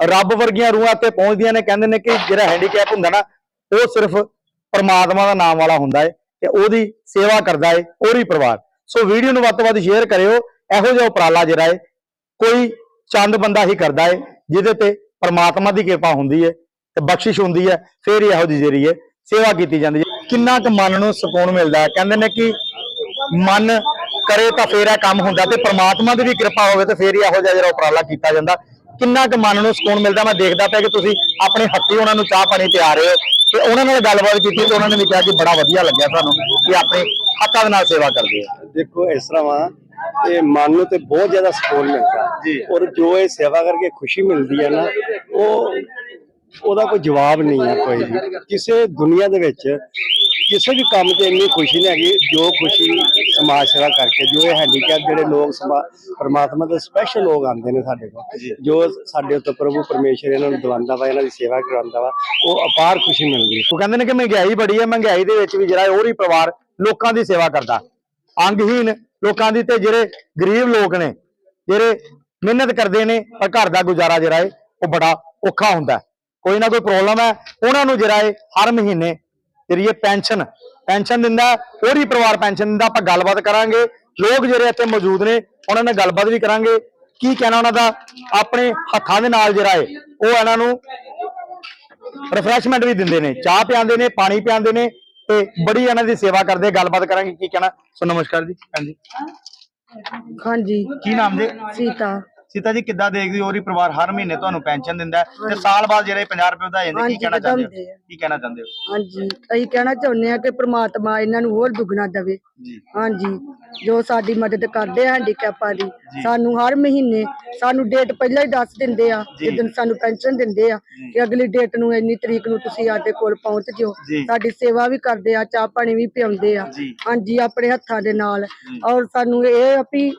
ਰੱਬ ਵਰਗੀਆਂ ਰੂਹਾਂ ਤੇ ਪਹੁੰਚਦੀਆਂ ਨੇ, ਕਹਿੰਦੇ ਨੇ ਕਿ ਜਿਹੜਾ ਹੈਂਡੀਕੈਪ ਹੁੰਦਾ ਨਾ, ਉਹ ਸਿਰਫ ਪਰਮਾਤਮਾ ਦਾ ਨਾਮ ਵਾਲਾ ਹੁੰਦਾ ਹੈ ਤੇ ਉਹਦੀ ਸੇਵਾ ਕਰਦਾ ਏ ਉਹਦੀ ਪਰਿਵਾਰ। ਸੋ ਵੀਡੀਓ ਨੂੰ ਵੱਧ ਤੋਂ ਵੱਧ ਸ਼ੇਅਰ ਕਰਿਓ, ਇਹੋ ਜਿਹਾ ਉਪਰਾਲਾ ਜਿਹੜਾ ਹੈ ਕੋਈ ਚੰਦ ਬੰਦਾ ਹੀ ਕਰਦਾ ਏ, ਜਿਹਦੇ ਤੇ ਪਰਮਾਤਮਾ ਦੀ ਕਿਰਪਾ ਹੁੰਦੀ ਹੈ ਤੇ ਬਖਸ਼ਿਸ਼ ਹੁੰਦੀ ਹੈ ਫੇਰ ਇਹੋ ਜਿਹੀ ਜਿਹੜੀ ਹੈ ਸੇਵਾ ਕੀਤੀ ਜਾਂਦੀ ਹੈ ਕਿੰਨਾ ਕੁ ਮਨ ਨੂੰ ਸਕੂਨ ਮਿਲਦਾ ਹੈ ਕਹਿੰਦੇ ਨੇ ਕਿ ਮਨ ਕਰੇ ਤਾਂ ਫੇਰ ਇਹ ਕੰਮ ਹੁੰਦਾ ਤੇ ਪਰਮਾਤਮਾ ਦੀ ਵੀ ਕਿਰਪਾ ਹੋਵੇ ਤੇ ਫੇਰ ਇਹੋ ਜਿਹਾ ਜਿਹੜਾ ਉਪਰਾਲਾ ਕੀਤਾ ਜਾਂਦਾ। ਕਿੰਨਾ ਕੁ ਮਨ ਨੂੰ ਸਕੂਨ ਮਿਲਦਾ? ਮੈਂ ਦੇਖਦਾ ਪਿਆ ਕਿ ਤੁਸੀਂ ਆਪਣੇ ਹੱਥੀਂ ਉਹਨਾਂ ਨੂੰ ਚਾਹ ਪਾਣੀ ਪਿਆ ਰਹੇ ਹੋ। ਤੇ ਉਹਨਾਂ ਨਾਲ ਗੱਲਬਾਤ ਕੀਤੀ ਤੇ ਉਹਨਾਂ ਨੇ ਵੀ ਕਿਹਾ ਕਿ ਬੜਾ ਵਧੀਆ ਲੱਗਿਆ ਸਾਨੂੰ ਕਿ ਆਪਣੇ ਹੱਥਾਂ ਦੇ ਨਾਲ ਸੇਵਾ ਕਰਦੇ ਹੋ। ਦੇਖੋ ਇਸ ਤਰ੍ਹਾਂ ਵਾ ਇਹ ਮਨ ਨੂੰ ਤੇ ਬਹੁਤ ਜ਼ਿਆਦਾ ਸਕੂਨ ਮਿਲਦਾ। ਜੀ। ਔਰ ਜੋ ਇਹ ਸੇਵਾ ਕਰਕੇ ਖੁਸ਼ੀ ਮਿਲਦੀ ਹੈ ਨਾ ਉਹ ਉਹਦਾ ਕੋਈ ਜਵਾਬ ਨਹੀਂ ਹੈ ਕੋਈ ਵੀ। ਕਿਸੇ ਦੁਨੀਆ ਦੇ ਵਿੱਚ ਕਿਸੇ ਵੀ ਕੰਮ ਤੇ ਇੰਨੀ ਖੁਸ਼ੀ ਨਹੀਂ ਹੈਗੀ ਜੋ ਖੁਸ਼ੀ ਸਮਾਜ ਸੇਵਾ ਕਰਕੇ ਜੋ ਇਹ ਹੈਂਡੀਕੈਪ ਜਿਹੜੇ ਲੋਕ ਪਰਮਾਤਮਾ ਦੇ ਸਪੈਸ਼ਲ ਲੋਕ ਆਉਂਦੇ ਨੇ ਸਾਡੇ ਕੋਲ ਜੋ। ਸਾਡੇ ਉੱਤੇ ਪ੍ਰਭੂ ਪਰਮੇਸ਼ਰ ਇਹਨਾਂ ਨੂੰ ਦਵਾਉਂਦਾ ਵਾ ਇਹਨਾਂ ਦੀ ਸੇਵਾ ਕਰਾਉਂਦਾ ਵਾ ਉਹ ਅਪਾਰ ਖੁਸ਼ੀ ਮਿਲਦੀ ਉਹ ਕਹਿੰਦੇ ਨੇ ਕਿ ਮਹਿੰਗਾਈ ਬੜੀ ਹੈ ਮਹਿੰਗਾਈ ਦੇ ਵਿੱਚ ਵੀ ਜਿਹੜਾ ਉਹ ਹੀ ਪਰਿਵਾਰ ਲੋਕਾਂ ਦੀ ਸੇਵਾ ਕਰਦਾ। ਅੰਗਹੀਨ ਲੋਕਾਂ ਦੀ ਤੇ ਜਿਹੜੇ ਗਰੀਬ ਲੋਕ ਨੇ ਜਿਹੜੇ ਮਿਹਨਤ ਕਰਦੇ ਨੇ ਪਰ ਘਰ ਦਾ ਗੁਜ਼ਾਰਾ ਜਿਹੜਾ ਹੈ ਉਹ ਬੜਾ ਔਖਾ ਹੁੰਦਾ। ਕੋਈ ਨਾ ਕੋਈ ਪ੍ਰੋਬਲਮ ਹੈ ਉਹਨਾਂ ਨੂੰ ਜਿਹੜਾ ਹੈ ਹਰ ਮਹੀਨੇ ਜਿਹੜੀ ਇਹ ਪੈਨਸ਼ਨ ਪੈਨਸ਼ਨ ਦਿੰਦਾ ਉਹਦੀ ਪਰਿਵਾਰ ਪੈਨਸ਼ਨ ਦਿੰਦਾ ਆਪਾਂ ਗੱਲਬਾਤ ਕਰਾਂਗੇ। ਲੋਕ ਜਿਹੜੇ ਇੱਥੇ ਮੌਜੂਦ ਨੇ ਉਹਨਾਂ ਨਾਲ ਗੱਲਬਾਤ ਵੀ ਕਰਾਂਗੇ। ਕੀ ਕਹਿਣਾ ਉਹਨਾਂ ਦਾ? ਆਪਣੇ ਹੱਥਾਂ ਦੇ ਨਾਲ ਜਿਹੜਾ ਹੈ ਉਹ ਇਹਨਾਂ ਨੂੰ ਰਿਫਰੈਸ਼ਮੈਂਟ ਵੀ ਦਿੰਦੇ ਨੇ। ਚਾਹ ਪਿਆਉਂਦੇ ਨੇ ਪਾਣੀ ਪਿਆਉਂਦੇ ਨੇ ਤੇ ਬੜੀ ਇਹਨਾਂ ਦੀ ਸੇਵਾ ਕਰਦੇ ਗੱਲਬਾਤ ਕਰਾਂਗੇ ਕੀ ਕਹਿਣਾ? ਸੋ ਨਮਸਕਾਰ ਜੀ ਹਾਂਜੀ ਹਾਂਜੀ। ਕੀ ਨਾਮ ਦੇ ਸੀਤਾ। ਸੀਤਾ ਜੀ ਕਿੱਦਾਂ ਦੇਖਦੇ ਹੋ? ਉਹਦੀ ਪਰਿਵਾਰ ਹਰ ਮਹੀਨੇ ਤੁਹਾਨੂੰ ਪੈਨਸ਼ਨ ਦਿੰਦਾ ਹੈ ਤੇ ਸਾਲ ਬਾਅਦ ਜਿਹੜੇ 50 ਰੁਪਏ ਵਧਾਏ ਜਾਂਦੇ ਕੀ ਕਹਿਣਾ ਚਾਹੁੰਦੇ ਹੋ। ਕੀ ਕਹਿਣਾ ਚਾਹੁੰਦੇ ਹੋ? ਹਾਂਜੀ ਅਸੀਂ ਕਹਿਣਾ ਚਾਹੁੰਦੇ ਆ ਕਿ ਪ੍ਰਮਾਤਮਾ ਇਹਨਾਂ ਨੂੰ ਹੋਰ ਦੁੱਗਣਾ ਦੇਵੇ। ਜੀ। ਹਾਂਜੀ ਜੋ ਸਾਡੀ ਮਦਦ ਕਰਦੇ ਆ ਹੈਂਡੀਕੈਪਾਂ ਦੀ ਸਾਨੂੰ ਹਰ ਮਹੀਨੇ ਸਾਨੂੰ ਡੇਟ ਪਹਿਲਾਂ ਹੀ ਦੱਸ ਦਿੰਦੇ ਆ ਜੀ। ਜਦੋਂ ਸਾਨੂੰ ਪੈਨਸ਼ਨ ਦਿੰਦੇ ਆ ਕਿ ਅਗਲੀ ਡੇਟ ਨੂੰ ਇੰਨੀ ਤਰੀਕ ਨੂੰ ਤੁਸੀਂ ਸਾਡੇ ਕੋਲ ਪਹੁੰਚ ਜਿਓ। ਸਾਡੀ ਸੇਵਾ ਵੀ ਕਰਦੇ ਆ ਚਾਹ ਪਾਣੀ ਵੀ ਪਿਆਉਂਦੇ ਆ। ਹਾਂਜੀ ਆਪਣੇ ਹੱਥਾਂ ਦੇ ਨਾਲ। ਔਰ ਸਾਨੂੰ ਇਹ ਆ ਵੀ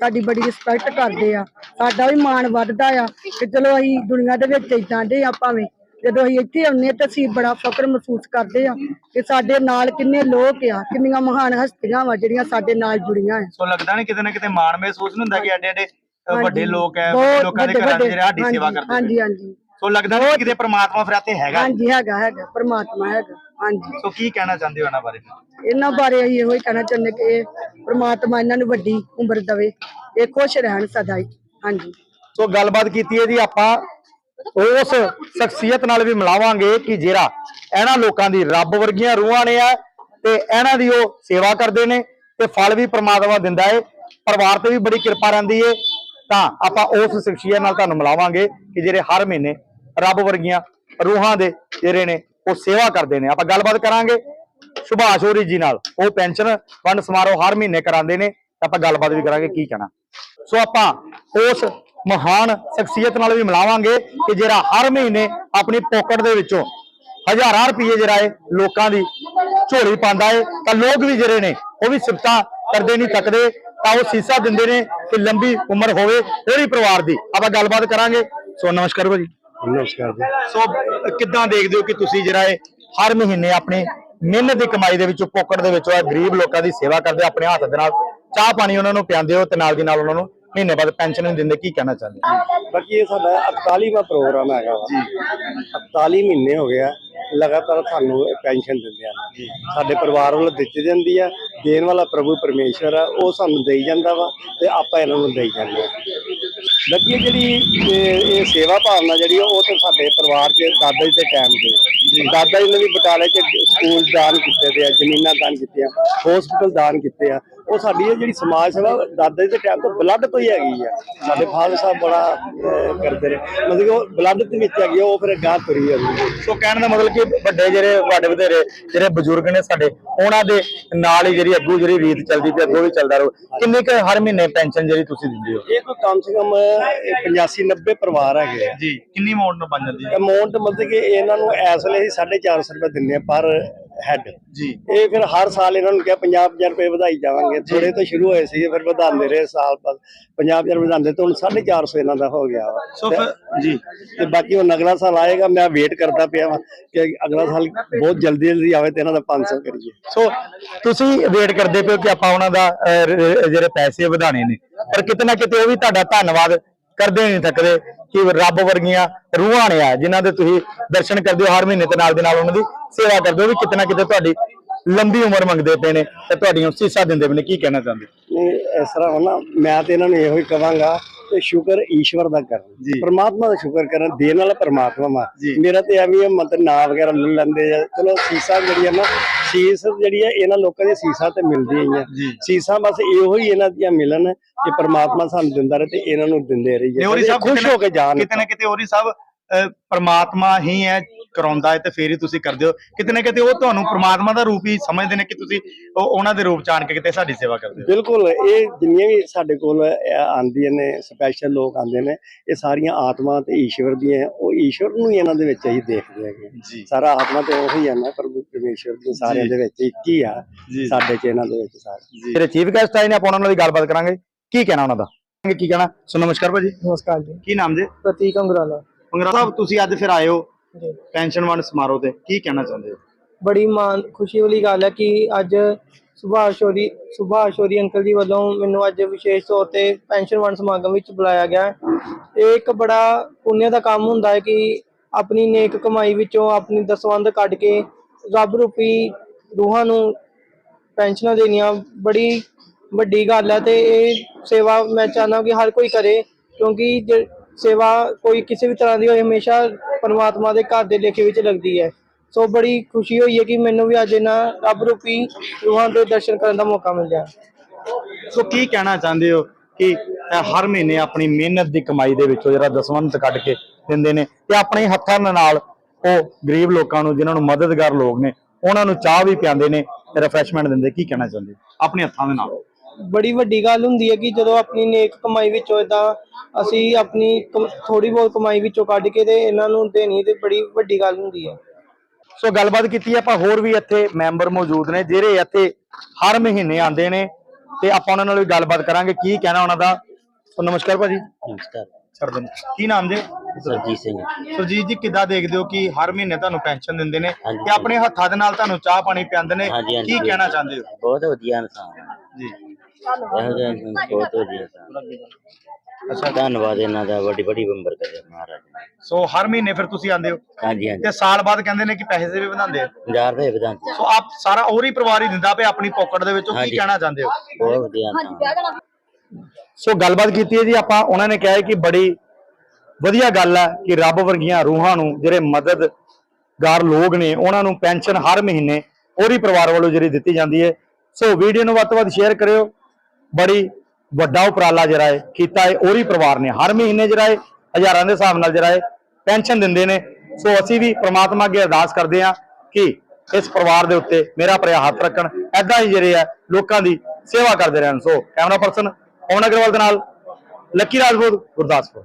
ਸਾਡੀ ਬੜੀ ਰਿਸਪੈਕਟ ਕਰਦੇ ਆ। ਸਾਡਾ ਵੀ ਮਾਣ ਵੱਧਦਾ ਆ ਕਿ ਚਲੋ ਅਸੀਂ ਦੁਨੀਆ ਦੇ ਵਿੱਚ ਇਦਾਂ ਦੇ ਆ ਭਾਵੇਂ। ਜਦੋਂ ਅਸੀਂ ਇੱਥੇ ਆਉਂਦੇ ਤਾਂ ਅਸੀਂ ਬੜਾ ਫਖਰ ਮਹਿਸੂਸ ਕਰਦੇ ਆ ਕਿ ਸਾਡੇ ਨਾਲ ਕਿੰਨੇ ਲੋਕ ਆ ਕਿੰਨੀਆਂ ਮਹਾਨ ਹਸਤੀਆਂ ਵਾ ਜਿਹੜੀਆਂ ਸਾਡੇ ਨਾਲ ਜੁੜੀਆਂ ਆ। ਸੋ ਲੱਗਦਾ ਨਹੀਂ ਕਿਤੇ ਨਾ ਕਿਤੇ ਮਾਣ ਮਹਿਸੂਸ ਨਹੀਂ ਹੁੰਦਾ ਕਿ ਐਡੇ ਐਡੇ। ਵੱਡੇ ਲੋਕ ਬਹੁਤ ਲੋਕਾਂ ਦੇ ਘਰਾਂ ਦੇ ਸਾਡੀ ਸੇਵਾ ਕਰਦੇ ਹਾਂਜੀ ਹਾਂਜੀ ਸੋ ਲੱਗਦਾ ਨਹੀਂ ਕਿਤੇ ਪ੍ਰਮਾਤਮਾ ਫਿਰ ਇੱਥੇ ਹੈਗਾ। ਹਾਂਜੀ ਹੈਗਾ ਹੈਗਾ ਪਰਮਾਤਮਾ ਹੈਗਾ। ਹਾਂਜੀ। ਸੋ ਕੀ ਕਹਿਣਾ ਚਾਹੁੰਦੇ ਹੋ ਇਹਨਾਂ ਬਾਰੇ? ਇਹਨਾਂ ਬਾਰੇ ਅਸੀਂ ਇਹੋ ਹੀ ਕਹਿਣਾ ਚਾਹੁੰਦੇ ਕਿ ਪ੍ਰਮਾਤਮਾ ਇਹਨਾਂ ਨੂੰ ਵੱਡੀ ਉਮਰ ਦੇਵੇ ਇਹ ਖੁਸ਼ ਰਹਿਣ ਸਦਾ ਹੀ। ਹਾਂਜੀ। ਸੋ ਗੱਲਬਾਤ ਕੀਤੀ ਹੈ ਜੀ ਆਪਾਂ। ਉਸ ਸ਼ਖਸੀਅਤ ਨਾਲ ਵੀ ਮਿਲਾਵਾਂਗੇ ਕਿ ਜਿਹੜਾ ਇਹਨਾਂ ਲੋਕਾਂ ਦੀ ਰੱਬ ਵਰਗੀਆਂ ਰੂਹਾਂ ਨੇ ਆ ਤੇ ਇਹਨਾਂ ਦੀ ਉਹ ਸੇਵਾ ਕਰਦੇ ਨੇ ਤੇ ਫਲ ਵੀ ਪ੍ਰਮਾਤਮਾ ਦਿੰਦਾ ਏ, ਪਰਿਵਾਰ ਤੇ ਵੀ ਬੜੀ ਕਿਰਪਾ ਰਹਿੰਦੀ ਏ। ਤਾਂ ਆਪਾਂ ਉਸ ਸ਼ਖਸੀਅਤ ਨਾਲ ਤੁਹਾਨੂੰ ਮਿਲਾਵਾਂਗੇ ਕਿ ਜਿਹੜੇ ਹਰ ਮਹੀਨੇ ਰੱਬ ਵਰਗੀਆਂ ਰੂਹਾਂ ਦੇ ਜਿਹੜੇ ਨੇ ਉਹ ਸੇਵਾ ਕਰਦੇ ਨੇ। ਆਪਾਂ ਗੱਲਬਾਤ ਕਰਾਂਗੇ ਸੁਭਾਸ਼ ਹੋਰੀ ਜੀ ਨਾਲ। ਉਹ ਪੈਨਸ਼ਨ ਫੰਡ ਸਮਾਰੋਹ ਹਰ ਮਹੀਨੇ ਕਰਾਉਂਦੇ ਨੇ। ਆਪਾਂ ਗੱਲਬਾਤ ਵੀ ਕਰਾਂਗੇ ਕੀ ਕਹਿਣਾ। ਸੋ ਆਪਾਂ ਉਸ ਮਹਾਨ ਸ਼ਖਸੀਅਤ ਨਾਲ ਵੀ ਮਿਲਾਵਾਂਗੇ ਕਿ ਜਿਹੜਾ ਹਰ ਮਹੀਨੇ ਆਪਣੀ ਪੋਕਟ ਦੇ ਵਿੱਚੋਂ ਹਜ਼ਾਰਾਂ ਰੁਪਏ ਜਿਹੜਾ ਹੈ ਲੋਕਾਂ ਦੀ ਝੋਲੀ ਪਾਉਂਦਾ ਹੈ ਤਾਂ ਲੋਕ ਵੀ ਜਿਹੜੇ ਨੇ ਉਹ ਵੀ ਸਿਫਤਾਂ ਕਰਦੇ ਨਹੀਂ ਥੱਕਦੇ ਤਾਂ ਉਹ ਸੀਸਾ ਦਿੰਦੇ ਨੇ ਕਿ ਲੰਬੀ ਉਮਰ ਹੋਵੇ ਉਹਦੀ ਪਰਿਵਾਰ ਦੀ। ਆਪਾਂ ਗੱਲਬਾਤ ਕਰਾਂਗੇ। ਸੋ ਨਮਸਕਾਰ ਭਾਜੀ। ਨਮਸਕਾਰ ਜੀ। ਸੋ ਕਿੱਦਾਂ ਦੇਖਦੇ ਹੋ ਕਿ ਤੁਸੀਂ ਜਿਹੜਾ ਹੈ ਹਰ ਮਹੀਨੇ ਆਪਣੇ ਮਿਹਨਤ ਦੀ ਕਮਾਈ ਦੇ ਵਿੱਚੋਂ ਪੋਕਟ ਦੇ ਵਿੱਚੋਂ ਗਰੀਬ ਲੋਕਾਂ ਦੀ ਸੇਵਾ ਕਰਦੇ ਆਪਣੇ ਹੱਥ ਦੇ ਨਾਲ ਚਾਹ ਪਾਣੀ ਉਹਨਾਂ ਨੂੰ ਪਿਆਉਂਦੇ ਹੋ ਤੇ ਨਾਲ ਦੀ ਨਾਲ ਉਹਨਾਂ ਨੂੰ ਮਹੀਨੇ ਬਾਅਦ ਪੈਨਸ਼ਨ ਵੀ ਦਿੰਦੇ ਕੀ ਕਹਿਣਾ ਚਾਹੁੰਦੇ? ਬਾਕੀ ਇਹ ਸਾਡਾ 41ਵਾਂ ਪ੍ਰੋਗਰਾਮ ਹੈਗਾ ਜੀ। 41 ਮਹੀਨੇ ਹੋ ਗਿਆ ਲਗਾਤਾਰ ਸਾਨੂੰ ਪੈਨਸ਼ਨ ਦਿੰਦੇ ਆ। ਸਾਡੇ ਪਰਿਵਾਰ ਵੱਲੋਂ ਦਿੱਤੀ ਜਾਂਦੀ ਆ ਦੇਣ ਵਾਲਾ ਪ੍ਰਭੂ ਪਰਮੇਸ਼ਵਰ ਆ ਉਹ ਸਾਨੂੰ ਦੇਈ ਜਾਂਦਾ ਵਾ ਤੇ ਆਪਾਂ ਇਹਨਾਂ ਨੂੰ ਦੇਈ ਜਾਂਦੇ ਆ। ਬਾਕੀ ਇਹ ਜਿਹੜੀ ਇਹ ਇਹ ਸੇਵਾ ਭਾਵਨਾ ਜਿਹੜੀ ਆ, ਉਹ ਤੇ ਸਾਡੇ ਪਰਿਵਾਰ 'ਚ ਦਾਦਾ ਜੀ ਦੇ ਟਾਈਮ ਤੇ। ਦਾਦਾ ਜੀ ਨੇ ਵੀ ਬਟਾਲੇ 'ਚ ਸਕੂਲ ਦਾਨ ਕੀਤੇ ਆ ਜ਼ਮੀਨਾਂ ਦਾਨ ਕੀਤੀਆਂ ਹਸਪੀਟਲ ਦਾਨ ਕੀਤੇ ਆ। ਉਹ ਸਾਡੀ ਇਹ ਜਿਹੜੀ ਸਮਾਜ ਸੇਵਾ ਦਾਦਾ ਜੀ ਦੇ ਟਾਈਮ ਤੋਂ ਬਲੱਡ ਤੋਂ ਹੀ ਹੈਗੀ ਆ। ਸਾਡੇ ਫਾਦਰ ਸਾਹਿਬ ਬੜਾ ਅਹ, ਕਰਦੇ ਨੇ। ਮਤਲਬ ਕਿ ਉਹ ਬਲੱਡ ਦੇ ਵਿੱਚ ਹੈਗੀ ਆ, ਉਹ ਫਿਰ ਗਾਹ ਤੁਰੀ ਜਾਂਦੀ ਸੋ ਕਹਿਣ ਦਾ ਮਤਲਬ ਕਿ ਵੱਡੇ ਜਿਹੜੇ ਵੱਡੇ ਵਧੇਰੇ ਜਿਹੜੇ ਬਜ਼ੁਰਗ ਨੇ ਸਾਡੇ ਉਹਨਾਂ ਦੇ ਨਾਲ ਹੀ ਜਿਹੜੀ ਅੱਗੂ ਜਿਹੜੀ ਰੀਤ ਚੱਲਦੀ ਪਈ ਅੱਗੋਂ ਵੀ ਚੱਲਦਾ ਰਹੋ। ਕਿੰਨੇ ਕੁ ਹਰ ਮਹੀਨੇ ਪੈਨਸ਼ਨ ਜਿਹੜੀ ਤੁਸੀਂ ਦਿੰਦੇ ਹੋ? ਇਹ ਕੋਈ ਕਮ ਸੇ ਕਮ 85 90 ਪਰਿਵਾਰ ਹੈਗੇ ਆ। ਜੀ ਕਿੰਨੀ ਅਮਾਉਂਟ ਨੂੰ ਬਣ ਜਾਂਦੀ ਅਮਾਉਂਟ ਮਤਲਬ ਕਿ ਇਹਨਾਂ ਨੂੰ ਇਸ ਵੇਲੇ ਅਸੀਂ 450 ਰੁਪਏ ਦਿੰਨੇ ਆ ਪਰ ਹੈਡ ਜੀ। ਇਹ ਫਿਰ ਹਰ ਸਾਲ ਇਹਨਾਂ ਨੂੰ ਕਿਹਾ 50 50 ਰੁਪਏ ਵਧਾਈ ਜਾਵਾਂਗੇ। ਥੋੜੇ ਤੋਂ ਸ਼ੁਰੂ ਹੋਏ ਸੀ ਫਿਰ ਵਧਾਉਂਦੇ ਰਹੇ ਸਾਲ ਬਾਅਦ। 50 50 ਵਧਾਉਂਦੇ ਤੇ ਹੁਣ 450 ਇਹਨਾਂ ਦਾ ਹੋ ਗਿਆ ਵਾ। ਸੋ ਫਿਰ ਜੀ। ਤੇ ਬਾਕੀ ਹੁਣ ਅਗਲਾ ਸਾਲ ਆਏਗਾ ਮੈਂ ਵੇਟ ਕਰਦਾ ਪਿਆ ਵਾਂ ਕਿ ਅਗਲਾ ਸਾਲ ਬਹੁਤ ਜਲਦੀ ਜਲਦੀ ਆਵੇ ਤੇ ਇਹਨਾਂ ਦਾ 500 ਕਰੀਏ। ਸੋ ਤੁਸੀਂ ਵੇਟ ਕਰਦੇ ਪਿਓ ਕਿ ਆਪਾਂ ਉਹਨਾਂ ਦਾ ਜਿਹੜੇ ਪੈਸੇ ਵਧਾਣੇ ਨੇ। ਪਰ ਕਿਤੇ ਨਾ ਕਿਤੇ ਉਹ ਵੀ ਤੁਹਾਡਾ ਧੰਨਵਾਦ ਕਰਦੇ ਨਹੀਂ ਥੱਕਦੇ ਕਿ ਰੱਬ ਵਰਗੀਆਂ ਰੂਹਾਂ ਨੇ ਆ, ਜਿਨ੍ਹਾਂ ਦੇ ਤੁਸੀਂ ਦਰਸ਼ਨ ਕਰਦੇ ਹੋ ਹਰ ਮਹੀਨੇ ਤੇ ਨਾਲ ਦੇ ਨਾਲ ਉਹਨਾਂ ਦੀ ਸੇਵਾ ਕਰਦੇ ਹੋ ਵੀ ਕਿਤੇ ਨਾ ਕਿਤੇ ਤੁਹਾਡੀ ਲੰਬੀ ਉਮਰ ਮੰਗਦੇ ਪਏ ਨੇ ਤੇ ਤੁਹਾਡੀਆਂ ਸੀਸਾਂ ਦਿੰਦੇ ਪਏ ਨੇ ਕੀ ਕਹਿਣਾ ਚਾਹੁੰਦੇ? ਨਹੀਂ ਇਸ ਤਰ੍ਹਾਂ ਨਾ ਮੈਂ ਤੇ ਇਹਨਾਂ ਨੂੰ ਇਹੋ ਹੀ ਕਵਾਂਗਾ ਕਿ ਸ਼ੁਕਰ ਈਸ਼ਵਰ ਦਾ ਜੀ। ਕਰਨ ਪਰਮਾਤਮਾ ਦਾ ਸ਼ੁਕਰ ਕਰਨ ਦੇਣ ਵਾਲਾ ਪਰਮਾਤਮਾ ਜੀ। ਮੇਰਾ ਤੇ ਐਵੇਂ ਹੀ ਆ, ਮਤਲਬ ਨਾਂ ਵਗੈਰਾ ਲੈ ਲੈਂਦੇ ਆ। ਚਲੋ ਸੀਸਾਂ ਜਿਹੜੀਆਂ ਨਾ ਸੀਸ ਜਿਹੜੀ ਆ ਇਹਨਾਂ ਲੋਕਾਂ ਦੀ ਸੀਸਾਂ ਤੇ ਮਿਲਦੀਆਂ ਹੀ ਆ। ਜੀ। ਸੀਸਾਂ ਬਸ ਇਹੋ ਹੀ ਇਹਨਾਂ ਦੀਆਂ ਮਿਲਣ ਕਿ ਪਰਮਾਤਮਾ ਸਾਨੂੰ ਦਿੰਦਾ ਰਹੇ ਤੇ ਇਹਨਾਂ ਨੂੰ ਦਿੰਦੇ ਰਹੀਏ। ਸਾਹਿਬ ਖੁਸ਼ ਹੋ ਕੇ ਜਾਣ। ਕਿਤੇ ਨਾ ਕਿਤੇ ਹੋਰੀ ਸਾਹਿਬ ਪ੍ਰਮਾਤਮਾ ਹੀ ਹੈ ਕਰਾਉਂਦਾ ਹੈ ਤੇ ਫੇਰ ਹੀ ਤੁਸੀਂ ਕਰਦੇ ਹੋ। ਕਿਤੇ ਨਾ ਕਿਤੇ ਉਹ ਤੁਹਾਨੂੰ ਪ੍ਰਮਾਤਮਾ ਦਾ ਰੂਪ ਹੀ ਸਮਝਦੇ ਨੇ ਕਿ ਤੁਸੀਂ ਉਹ- ਉਹਨਾਂ ਦੇ ਰੂਪ ਚ ਆਣ ਕੇ ਕਿਤੇ ਸਾਡੀ ਸੇਵਾ ਕਰਦੇ ਹੋ। ਬਿਲਕੁਲ ਇਹ ਜਿੰਨੀਆਂ ਵੀ ਸਾਡੇ ਕੋਲ ਅਹ, ਆਉਂਦੀਆਂ ਨੇ ਸਪੈਸ਼ਲ ਲੋਕ ਆਉਂਦੇ ਨੇ ਇਹ ਸਾਰੀਆਂ ਆਤਮਾ ਤੇ ਈਸ਼ਵਰ ਦੀਆਂ ਉਹ ਈਸ਼ਵਰ ਨੂੰ ਹੀ ਇਹਨਾਂ ਦੇ ਵਿੱਚ ਹੀ ਦੇਖਦੇ ਹੈਗੇ। ਸਾਰਾ ਆਤਮਾ ਤੇ ਉਹੀ ਆ ਨਾ ਪ੍ਰਭੂ ਪਰਮੇਸ਼ਵਰ ਦੇ ਸਾਰਿਆਂ ਦੇ ਵਿੱਚ ਇੱਕ ਹੀ ਆ। ਸਾਡੇ ਚ ਇਹਨਾਂ ਦੇ ਵਿੱਚ ਸਾਰੇ। ਜਿਹੜੇ ਚੀਫ ਗੈਸਟ ਆਏ ਨੇ ਆਪਾਂ ਉਹਨਾਂ ਨਾਲ ਵੀ ਗੱਲਬਾਤ ਕਰਾਂਗੇ। ਕੀ ਕਹਿਣਾ ਉਹਨਾਂ ਦਾ? ਕੀ ਕਹਿਣਾ? ਸੋ ਨਮਸਕਾਰ ਭਾਜੀ। ਨਮਸਕਾਰ ਜੀ। ਕੀ ਨਾਮ ਜੀ? ਪ੍ਰਤੀਕ ਅੰਗਰਾਲਾ। ਮੰਗਰਾ ਸਾਹਿਬ ਤੁਸੀਂ ਅੱਜ ਫਿਰ ਆਏ ਹੋ ਜੀ। ਪੈਨਸ਼ਨ ਵੰਡ ਸਮਾਰੋਹ ਤੇ। ਕੀ ਕਹਿਣਾ ਚਾਹੁੰਦੇ ਹੋ? ਬੜੀ ਮਾਣ ਖੁਸ਼ੀ ਵਾਲੀ ਗੱਲ ਹੈ ਕਿ ਅੱਜ ਸੁਭਾਸ਼ ਸ਼ੋਰੀ ਅੰਕਲ ਜੀ ਵੱਲੋਂ ਮੈਨੂੰ ਅੱਜ ਵਿਸ਼ੇਸ਼ ਤੌਰ ਤੇ ਪੈਨਸ਼ਨ ਵੰਡ ਸਮਾਗਮ ਵਿੱਚ ਬੁਲਾਇਆ ਗਿਆ ਹੈ। ਇਹ ਇੱਕ ਬੜਾ ਪੁੰਨਿਆ ਦਾ ਕੰਮ ਹੁੰਦਾ ਹੈ ਕਿ ਆਪਣੀ ਨੇਕ ਕਮਾਈ ਵਿੱਚੋਂ ਆਪਣੀ ਦਸਵੰਧ ਕੱਢ ਕੇ ਰੱਬ ਰੂਪੀ ਰੂਹਾਂ ਨੂੰ ਪੈਨਸ਼ਨਾਂ ਦੇਣੀਆਂ ਬੜੀ ਵੱਡੀ ਗੱਲ ਹੈ ਤੇ ਇਹ ਸੇਵਾ ਮੈਂ ਚਾਹੁੰਦਾ ਕਿ ਹਰ ਕੋਈ ਕਰੇ ਕਿਉਂਕਿ ਜੇ ਸੇਵਾ ਕੋਈ ਕਿਸੇ ਵੀ ਤਰ੍ਹਾਂ ਦੀ ਹੋਏ, ਹਮੇਸ਼ਾ ਪਰਮਾਤਮਾ ਦੇ ਘਰ ਦੇ ਲੇਖੇ ਵਿੱਚ ਲੱਗਦੀ ਹੈ। ਸੋ ਬੜੀ ਖੁਸ਼ੀ ਹੋਈ ਹੈ ਕਿ ਮੈਨੂੰ ਵੀ ਅੱਜ ਇਹਨਾਂ ਰੱਬ ਰੂਪੀ ਰੂਹਾਂ ਦੇ ਦਰਸ਼ਨ ਕਰਨ ਦਾ ਮੌਕਾ ਮਿਲਿਆ। ਸੋ ਕੀ ਕਹਿਣਾ ਚਾਹੁੰਦੇ ਹੋ ਕਿ ਹਰ ਮਹੀਨੇ ਆਪਣੀ ਮਿਹਨਤ ਦੀ ਕਮਾਈ ਦੇ ਵਿੱਚੋਂ ਜਿਹੜਾ ਦਸਵੰਧ ਕੱਢ ਕੇ ਦਿੰਦੇ ਨੇ ਤੇ ਆਪਣੇ ਹੱਥਾਂ ਦੇ ਨਾਲ ਉਹ ਗਰੀਬ ਲੋਕਾਂ ਨੂੰ ਜਿਨ੍ਹਾਂ ਨੂੰ ਮਦਦਗਾਰ ਲੋਕ ਨੇ, ਉਹਨਾਂ ਨੂੰ ਚਾਹ ਵੀ ਪਿਆਉਂਦੇ ਨੇ ਰਿਫਰੈਸ਼ਮੈਂਟ ਦਿੰਦੇ, ਕੀ ਕਹਿਣਾ ਚਾਹੁੰਦੇ ਹੋ? ਆਪਣੇ ਹੱਥਾਂ ਦੇ ਨਾਲ। ਬੜੀ ਵੱਡੀ ਗੱਲ ਹੁੰਦੀ ਹੈ ਕਿ ਜਦੋਂ ਆਪਣੀ ਨੇਕ ਕਮਾਈ ਵਿੱਚੋਂ ਇਦਾਂ ਅਸੀਂ ਆਪਣੀ ਥੋੜੀ ਬਹੁਤ ਕਮਾਈ ਵਿੱਚੋਂ ਕੱਢ ਕੇ ਤੇ ਇਹਨਾਂ ਨੂੰ ਦੇਣੀ ਤੇ ਬੜੀ ਵੱਡੀ ਗੱਲ ਹੁੰਦੀ ਹੈ। ਸੋ ਗੱਲਬਾਤ ਕੀਤੀ ਆਪਾਂ ਹੋਰ ਵੀ ਇੱਥੇ ਮੈਂਬਰ ਮੌਜੂਦ ਨੇ ਜਿਹੜੇ ਇੱਥੇ ਹਰ ਮਹੀਨੇ ਆਉਂਦੇ ਨੇ ਤੇ ਆਪਾਂ ਉਹਨਾਂ ਨਾਲ ਵੀ ਗੱਲਬਾਤ ਕਰਾਂਗੇ ਕੀ ਕਹਿਣਾ ਉਹਨਾਂ ਦਾ? ਸੋ ਨਮਸਕਾਰ ਭਾਜੀ। ਨਮਸਕਾਰ। ਸਰਦਨ ਕੀ ਨਾਮ ਜੀ? ਸਰਜੀਤ ਸਿੰਘ ਸੁਰਜੀਤ ਜੀ ਕਿੱਦਾਂ ਦੇਖਦੇ ਹੋ ਕਿ ਹਰ ਮਹੀਨੇ ਤੁਹਾਨੂੰ ਪੈਨਸ਼ਨ ਦਿੰਦੇ ਨੇ। ਤੇ ਆਪਣੇ ਹੱਥਾਂ ਦੇ ਨਾਲ ਤੁਹਾਨੂੰ ਚਾਹ ਪਾਣੀ ਪਿਆਉਂਦੇ ਨੇ। ਕੀ ਕਹਿਣਾ ਚਾਹੁੰਦੇ ਹੋ? ਬਹੁਤ ਵਧੀਆ ਇਨਸਾਨ ਜੀ। ਇਹੋ ਜਿਹਾ ਬਹੁਤ ਵਧੀਆ ਇਨਸਾਨ ਅੱਛਾ ਧੰਨਵਾਦ ਇਹਨਾਂ ਦਾ ਵੱਡੀ ਵੱਡੀ ਬੰਬਰ ਕਰੇ ਮਹਾਰਾਜ ਨੇ। ਸੋ ਹਰ ਮਹੀਨੇ ਫਿਰ ਤੁਸੀਂ ਆਉਂਦੇ ਹੋ? ਹਾਂਜੀ ਹਾਂਜੀ। ਤੇ ਸਾਲ ਬਾਅਦ ਕਹਿੰਦੇ ਨੇ ਕਿ ਪੈਸੇ ਵੀ ਵਧਾਉਂਦੇ ਆ? 1000 ਰੁਪਏ ਵਧਾਉਂਦੇ ਸੋ ਆਪ ਸਾਰਾ ਉਹੀ ਪਰਿਵਾਰ ਹੀ ਦਿੰਦਾ ਪਿਆ ਆਪਣੀ ਪਾਕਟ ਦੇ ਵਿੱਚੋਂ ਕੀ ਹਾਂਜੀ। ਕਹਿਣਾ ਚਾਹੁੰਦੇ ਹੋ? ਬਹੁਤ ਵਧੀਆ ਇਨਸਾਨ ਸੋ ਗੱਲਬਾਤ ਕੀਤੀ ਹੈ ਜੀ ਆਪਾਂ ਉਹਨਾਂ ਨੇ ਕਿਹਾ ਹੈ ਕਿ ਬੜੀ ਵਧੀਆ ਗੱਲ ਹੈ ਕਿ ਰੱਬ ਵਰਗੀਆਂ ਰੂਹਾਂ ਨੂੰ ਜਿਹੜੇ ਮਦਦਗਾਰ ਲੋਕ ਨੇ ਉਹਨਾਂ ਨੂੰ ਪੈਨਸ਼ਨ ਹਰ ਮਹੀਨੇ ਉਹੀ ਪਰਿਵਾਰ ਵੱਲੋਂ ਜਿਹੜੀ ਦਿੱਤੀ ਜਾਂਦੀ ਹੈ। ਸੋ ਵੀਡੀਓ ਨੂੰ ਵੱਧ ਤੋਂ ਵੱਧ ਸ਼ੇਅਰ ਕਰਿਓ। ਬੜੀ ਵੱਡਾ ਉਪਰਾਲਾ ਜਿਹੜਾ ਹੈ ਕੀਤਾ ਹੈ, ਉਹੀ ਪਰਿਵਾਰ ਨੇ। ਹਰ ਮਹੀਨੇ ਜਿਹੜਾ ਹੈ, ਹਜ਼ਾਰਾਂ ਦੇ ਹਿਸਾਬ ਨਾਲ ਜਿਹੜਾ ਹੈ, ਪੈਨਸ਼ਨ ਦਿੰਦੇ ਨੇ। ਸੋ ਅਸੀਂ ਵੀ ਪ੍ਰਮਾਤਮਾ ਅੱਗੇ ਅਰਦਾਸ ਕਰਦੇ ਹਾਂ ਕਿ ਇਸ ਪਰਿਵਾਰ ਦੇ ਉੱਤੇ ਮੇਰਾ ਭਰਿਆ ਹੱਥ ਰੱਖਣ। ਐਦਾਂ ਹੀ ਜਿਹੜੇ ਆ ਲੋਕਾਂ ਦੀ ਸੇਵਾ ਕਰਦੇ ਰਹਿਣ। So camera person, Pawan Agarwal ਦੇ ਨਾਲ, ਲੱਕੀ ਰਾਜਪੂਤ, ਗੁਰਦਾਸਪੁਰ।